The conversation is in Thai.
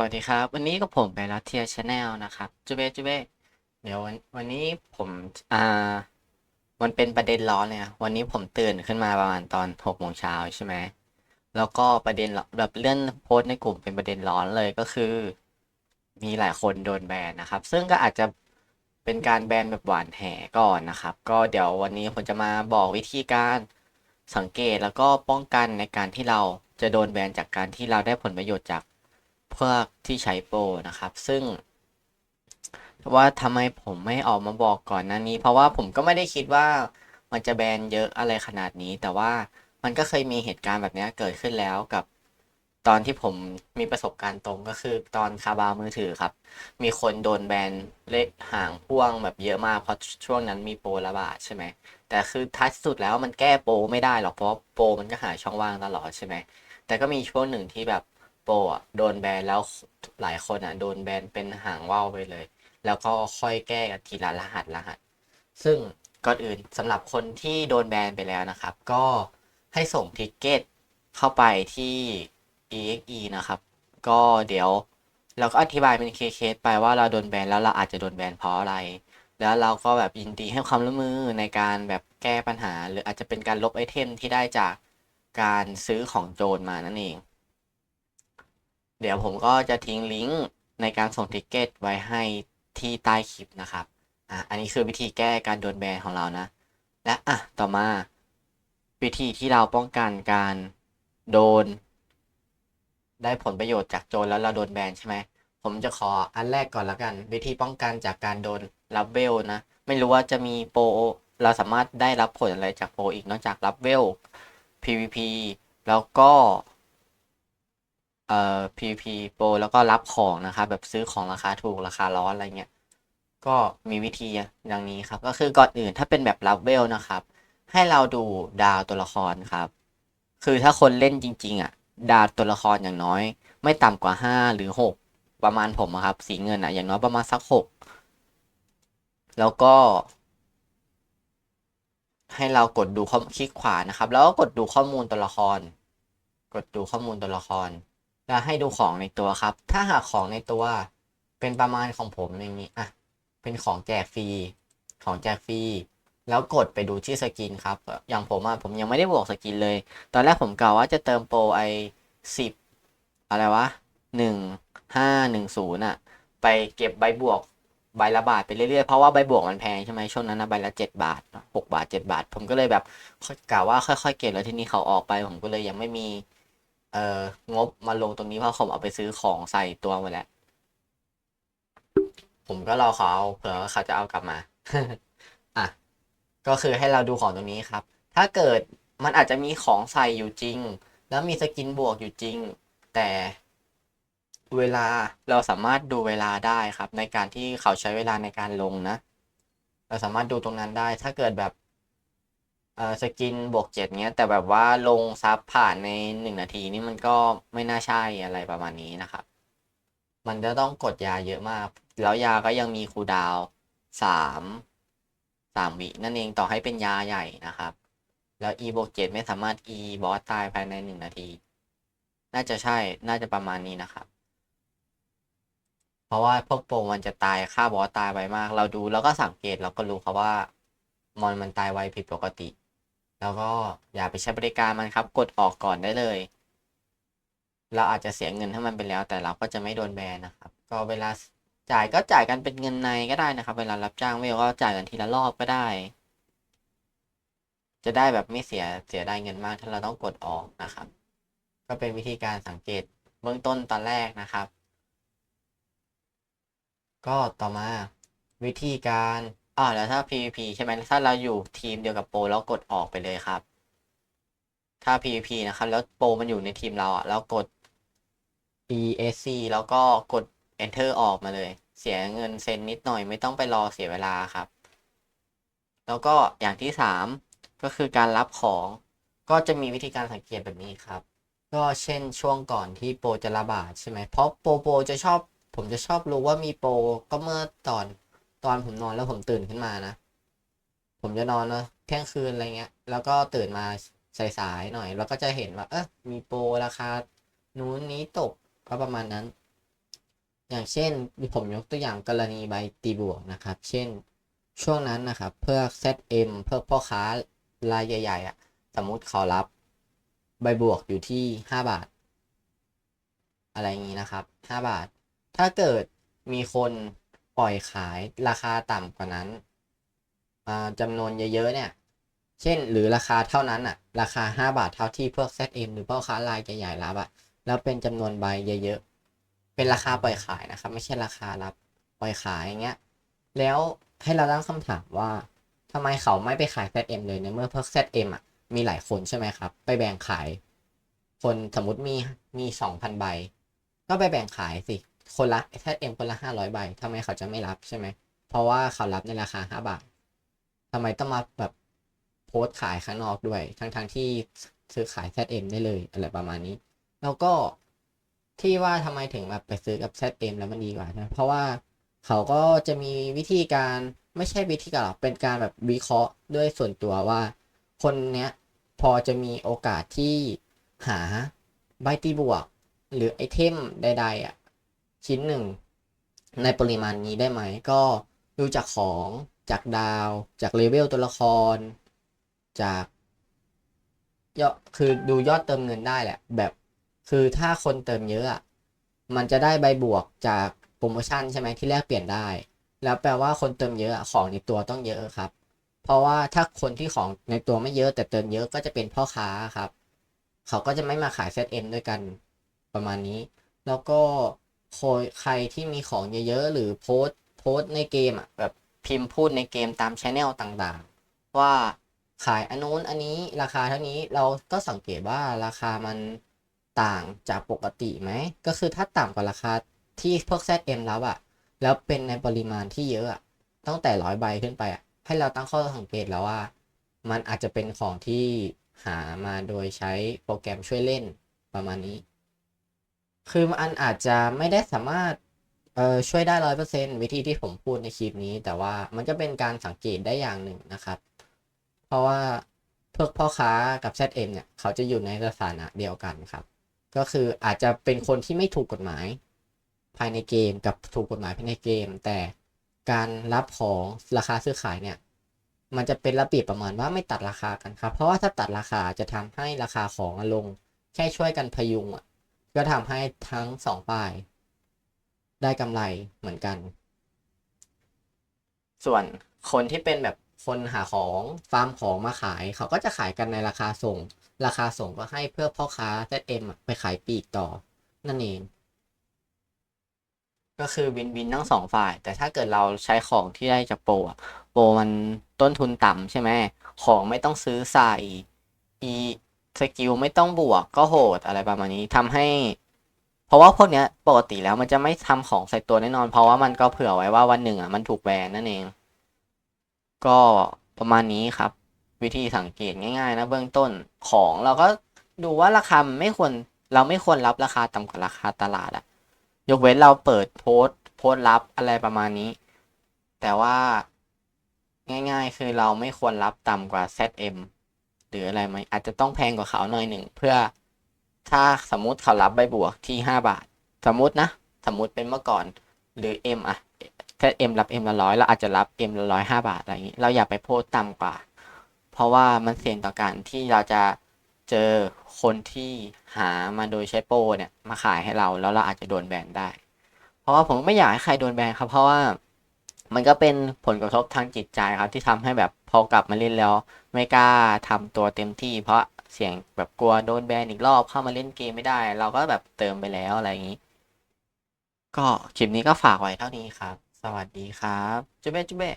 วัสดีครับ วันนี้ก็ผมไปรัตเทียชาแนลนะครับจูเบจูเบเดี๋ยววันวันนี้ผมอ่ามันเป็นประเด็นร้อนเลยอะวันนี้ผมตื่นขึ้นมาประมาณตอนหกโมงเช้าใช่ไหมแล้วก็ประเด็นร้อนแบบเลื่อนโพสต์ในกลุ่มเป็นประเด็นร้อนเลยก็คือ มีหลายคนโดนแบนนะครับ ซึ่งก็อาจจะเป็นการแบนแบบหวานแหก่อนนะครับ ก็เดี๋ยววันนี้ผมจะมาบอกวิธีการสังเกตแล้วก็ป้องกันในการที่เราจะโดนแบนจากการที่เราได้ผลประโยชน์จาก พวกที่ใช้โปรนะครับ ซึ่งว่าทำไมผมไม่ออกมาบอกก่อนหน้านี้ เพราะว่าผมก็ไม่ได้คิดว่ามันจะแบนเยอะอะไรขนาดนี้ แต่ว่ามันก็เคยมีเหตุการณ์แบบนี้เกิดขึ้นแล้วกับตอนที่ผมมีประสบการณ์ตรงก็คือตอนคาบามือถือครับ มีคนโดนแบนเลขห่างพ่วงแบบเยอะมากเพราะช่วงนั้นมีโปรระบาดใช่ไหมแต่คือท้ายสุดแล้วมันแก้โปรไม่ได้หรอกเพราะโปรมันก็หาช่องว่างตลอดใช่ไหมแต่ก็มีช่วงหนึ่งที่แบบ โปรอะโดนแบนแล้วหลายคนอะโดนแบนเป็นหางว่าวไปเลย แล้วก็ค่อยแก้กันทีละรหัสรหัส ซึ่งก่อนอื่นสำหรับคนที่โดนแบนไปแล้วนะครับ ก็ให้ส่งทิกเก็ตเข้าไปที่ exe นะครับ ก็เดี๋ยวเราก็อธิบายเป็นเคสๆไปว่าเราโดนแบนแล้วเราอาจจะโดนแบนเพราะอะไร แล้วเราก็แบบยินดีให้ความร่วมมือในการแบบแก้ปัญหา หรืออาจจะเป็นการลบไอเทมที่ได้จากการซื้อของโจรมานั่นเอง เดี๋ยวผมก็จะทิ้งลิงก์ในการส่งทิกเก็ตไว้ให้ที่ใต้คลิปนะครับ อะ อันนี้คือวิธีแก้การโดนแบนของเรานะ และอะ ต่อมา วิธีที่เราป้องกันการโดน ได้ผลประโยชน์จากโจรแล้วเราโดนแบนใช่ไหม ผมจะขออันแรกก่อนละกัน วิธีป้องกันจากการโดนรับเวลนะ ไม่รู้ว่าจะมีโปรเราสามารถได้รับผลอะไรจากโปรอีกนอกจากรับเวล PVP แล้วก็ เอ่อ PVP โปรแล้วก็รับของนะครับแบบซื้อของราคาถูกราคาร้อนอะไรเงี้ยก็มีวิธีอย่างนี้ครับ ก็คือก่อนอื่นถ้าเป็นแบบรับเวลนะครับ ให้เราดูดาวตัวละครครับ คือถ้าคนเล่นจริง ๆ อะ ดาวตัวละครอย่างน้อย ไม่ต่ำกว่าห้าหรือหกประมาณผมอะครับ สีเงินอะ อย่างน้อยประมาณสักหกแล้วก็ให้เรากดดูคลิกขวานะครับ แล้วก็กดดูข้อมูลตัวละคร กดดูข้อมูลตัวละคร แล้วให้ดูของในตัวครับ ถ้าหากของในตัวเป็นประมาณของผมอย่างนี้อะเป็นของแจกฟรีของแจกฟรีแล้วกดไปดูที่สกินครับ อย่างผมอะผมยังไม่ได้บวกสกินเลย ตอนแรกผมกล่าวว่าจะเติมโปรไอสิบอะไรวะหนึ่งห้าหนึ่งศูนย์อะไปเก็บใบบวกใบละบาทไปเรื่อยๆ เพราะว่าใบบวกมันแพงใช่ไหมช่วงนั้นนะใบละเจ็ดบาทหกบาทเจ็ดบาท ผมก็เลยแบบกล่าวว่าค่อยๆ เก็บแล้วที่นี่เขาออกไป ผมก็เลยยังไม่มี เอ่องบมาลงตรงนี้เพราะผมเอาไปซื้อของใส่ตัวมาแล้ว ผมก็รอเขาเอาเผื่อเขาจะเอากลับมา อะ ก็คือให้เราดูของตรงนี้ครับ ถ้าเกิดมันอาจจะมีของใส่อยู่จริง แล้วมีสกินบวกอยู่จริง แต่เวลาเราสามารถดูเวลาได้ครับ ในการที่เขาใช้เวลาในการลงนะ เราสามารถดูตรงนั้นได้ ถ้าเกิดแบบ เอ่อสกินบวกเจ็ดเงี้ยแต่แบบว่าลงซับผ่านในหนึ่งนาทีนี่มันก็ไม่น่าใช่อะไรประมาณนี้นะครับ มันจะต้องกดยาเยอะมาก แล้วยาก็ยังมีคูดาวสามสามวินั่นเองต่อให้เป็นยาใหญ่นะครับ แล้ว e บวกเจ็ดไม่สามารถ e บอสตายภายในหนึ่งนาที น่าจะใช่น่าจะประมาณนี้นะครับเพราะว่าพวกโปรมันจะตายฆ่าบอสตายไวมาก เราดูแล้วก็สังเกตเราก็รู้ครับว่า มอนมันตายไวผิดปกติ แล้วก็อย่าไปใช้บริการมันครับ กดออกก่อนได้เลย เราอาจจะเสียเงินให้มันไปแล้ว แต่เราก็จะไม่โดนแบนนะครับ ก็เวลาจ่ายก็จ่ายกันเป็นเงินในก็ได้นะครับ เวลารับจ้างเวลก็จ่ายกันทีละรอบก็ได้ จะได้แบบไม่เสียเสียได้เงินมากถ้าเราต้องกดออกนะครับ ก็เป็นวิธีการสังเกตเบื้องต้นตอนแรกนะครับ ก็ต่อมาวิธีการ อ่าแล้วถ้า PVP ใช่ไหมถ้าเราอยู่ทีมเดียวกับโปรแล้วกดออกไปเลยครับ ถ้า PVP นะครับ แล้วโปรมันอยู่ในทีมเราอะแล้วกด ESC แล้วก็กด Enter ออกมาเลย เสียเงินเซ็นนิดหน่อยไม่ต้องไปรอเสียเวลาครับ แล้วก็อย่างที่สามก็คือการรับของก็จะมีวิธีการสังเกตแบบนี้ครับ ก็เช่นช่วงก่อนที่โปรจะระบาดใช่ไหมเพราะโปรโปรจะชอบ ผมจะชอบรู้ว่ามีโปรก็เมื่อตอน ตอนผมนอนแล้วผมตื่นขึ้นมานะ ผมจะนอนนะเที่ยงคืนอะไรเงี้ย แล้วก็ตื่นมาสายๆหน่อย แล้วก็จะเห็นว่า เออมีโปรราคา นู้นนี้ตกก็ประมาณนั้น อย่างเช่นผมยกตัวอย่างกรณีใบตีบวกนะครับ เช่นช่วงนั้นนะครับเพื่อ ZM เพื่อพ่อค้ารายใหญ่ๆอะ สมมุติเขารับใบบวกอยู่ที่ 5 บาท อะไรอย่างนี้นะครับ 5 บาท ถ้าเกิดมีคน ปล่อยขายราคาต่ำกว่านั้นอ่าจำนวนเยอะๆเนี่ย เช่นหรือราคาเท่านั้นอะ ราคา 5 บาทเท่าที่พวก ZM หรือพ่อค้ารายใหญ่ๆรับอะ แล้วเป็นจำนวนใบเยอะๆ เป็นราคาปล่อยขายนะครับ ไม่ใช่ราคารับปล่อยขายอย่างเงี้ย แล้วให้เราตั้งคำถามว่าทำไมเขาไม่ไปขาย ZM เลยในเมื่อพวก ZM อะมีหลายคนใช่ไหมครับ ไปแบ่งขาย คนสมมติมีมีสองพันใบ ก็ไปแบ่งขายสิ คนละ ZM คนละห้าร้อยใบทำไมเขาจะไม่รับใช่ไหม เพราะว่าเขารับในราคาห้าบาททำไมต้องมาแบบโพสต์ขายข้างนอกด้วย ทั้งๆทที่ซื้อขาย ZM ได้เลยอะไรประมาณนี้ แล้วก็ที่ว่าทำไมถึงแบบไปซื้อกับ ZM แล้วมันดีกว่านะ เพราะว่าเขาก็จะมีวิธีการไม่ใช่วิธีการหรอกเป็นการแบบวิเคราะห์ด้วยส่วนตัวว่า คนเนี้ยพอจะมีโอกาสที่หาใบตีบวก หรือไอเทมใด ๆอะ ชิ้นหนึ่ง ในปริมาณนี้ได้ไหม ก็ดูจากของจากดาว จากเลเวลตัวละคร จากยอดคือดูยอดเติมเงินได้แหละ แบบคือถ้าคนเติมเยอะอะมันจะได้ใบบวกจากโปรโมชั่นใช่ไหมที่แลกเปลี่ยนได้ แล้วแปลว่าคนเติมเยอะของในตัวต้องเยอะครับ เพราะว่าถ้าคนที่ของในตัวไม่เยอะแต่เติมเยอะก็จะเป็นพ่อค้าครับ เขาก็จะไม่มาขายเซตเอ็มด้วยกันประมาณนี้ แล้วก็ ใครที่มีของเยอะๆหรือโพสโพสในเกมอะแบบพิมพ์พูดในเกมตามชแนลต่างๆ ว่าขายอันนู้นอันนี้ราคาเท่านี้เราก็สังเกตว่าราคามันต่างจากปกติไหม ก็คือถ้าต่ำกว่าราคาที่พวก ZM แล้วอะแล้วเป็นในปริมาณที่เยอะอะตั้งแต่ร้อยใบขึ้นไปอะให้เราตั้งข้อสังเกตแล้วว่า มันอาจจะเป็นของที่หามาโดยใช้โปรแกรมช่วยเล่นประมาณนี้ คือมันอาจจะไม่ได้สามารถเอ่อช่วยได้ร้อยเปอร์เซ็นวิธีที่ผมพูดในคลิปนี้ แต่ว่ามันก็เป็นการสังเกตได้อย่างหนึ่งนะครับ เพราะว่าพวกพ่อค้ากับ ZM เนี่ย เขาจะอยู่ในสถานะเดียวกันครับ ก็คืออาจจะเป็นคนที่ไม่ถูกกฎหมาย ภายในเกมกับถูกกฎหมายภายในเกม แต่การรับของราคาซื้อขายเนี่ย มันจะเป็นระเบียบประมาณว่าไม่ตัดราคากันครับ เพราะว่าถ้าตัดราคาจะทำให้ราคาของลง แค่ช่วยกันพยุงอะ ก็ทำให้ทั้งสองฝ่ายได้กำไรเหมือนกัน ส่วนคนที่เป็นแบบคนหาของฟาร์มของมาขาย เขาก็จะขายกันในราคาส่ง ราคาส่งก็ให้เพื่อพ่อค้า ZM อะไปขายปีกต่อ นั่นเอง ก็คือวินวินทั้งสองฝ่าย แต่ถ้าเกิดเราใช้ของที่ได้จากโปรอะโปรมันต้นทุนต่ำใช่ไหมของไม่ต้องซื้อใส่อี สกิลไม่ต้องบวกก็โหดอะไรประมาณนี้ทำให้ เพราะว่าพวกเนี้ยปกติแล้วมันจะไม่ทำของใส่ตัวแน่นอน เพราะว่ามันก็เผื่อไว้ว่าวันหนึ่งอะมันถูกแบนนั่นเอง ก็ประมาณนี้ครับ วิธีสังเกตง่าย ๆ นะเบื้องต้นของเราก็ดูว่าราคาไม่ควรเราไม่ควรรับราคาต่ำกว่าราคาตลาดอะยกเว้นเราเปิดโพสต์โพสรับอะไรประมาณนี้ แต่ว่าง่ายๆ คือเราไม่ควรรับต่ำกว่า ZM รืออะไรไหมอาจจะต้องแพงกว่าเขาหน่อยหนึ่งเพื่อถ้าสมมติเขารับใบบวกที่ห้าบาท สมมตินะ สมมติเป็นเมื่อก่อนหรือ M อะถ้า M รับ M ละร้อยเราอาจจะรับ M ละร้อยห้าบาทอะไรอย่างนี้เราอย่าไปโพสต่ำกว่า เพราะว่ามันเสี่ยงต่อการที่เราจะเจอคนที่หามาโดยใช้โปรเนี่ยมาขายให้เราแล้วเราอาจจะโดนแบนได้ เพราะว่าผมไม่อยากให้ใครโดนแบนครับ เพราะว่ามันก็เป็นผลกระทบทางจิตใจครับที่ทำให้แบบ พอกลับมาเล่นแล้ว ไม่กล้าทำตัวเต็มที่ เพราะเสี่ยงแบบกลัวโดนแบนอีกรอบเข้ามาเล่นเกมไม่ได้ เราก็แบบเติมไปแล้วอะไรอย่างนี้ ก็คลิปนี้ก็ฝากไว้เท่านี้ครับ สวัสดีครับจุ๊บเบ้จุ๊บเบ้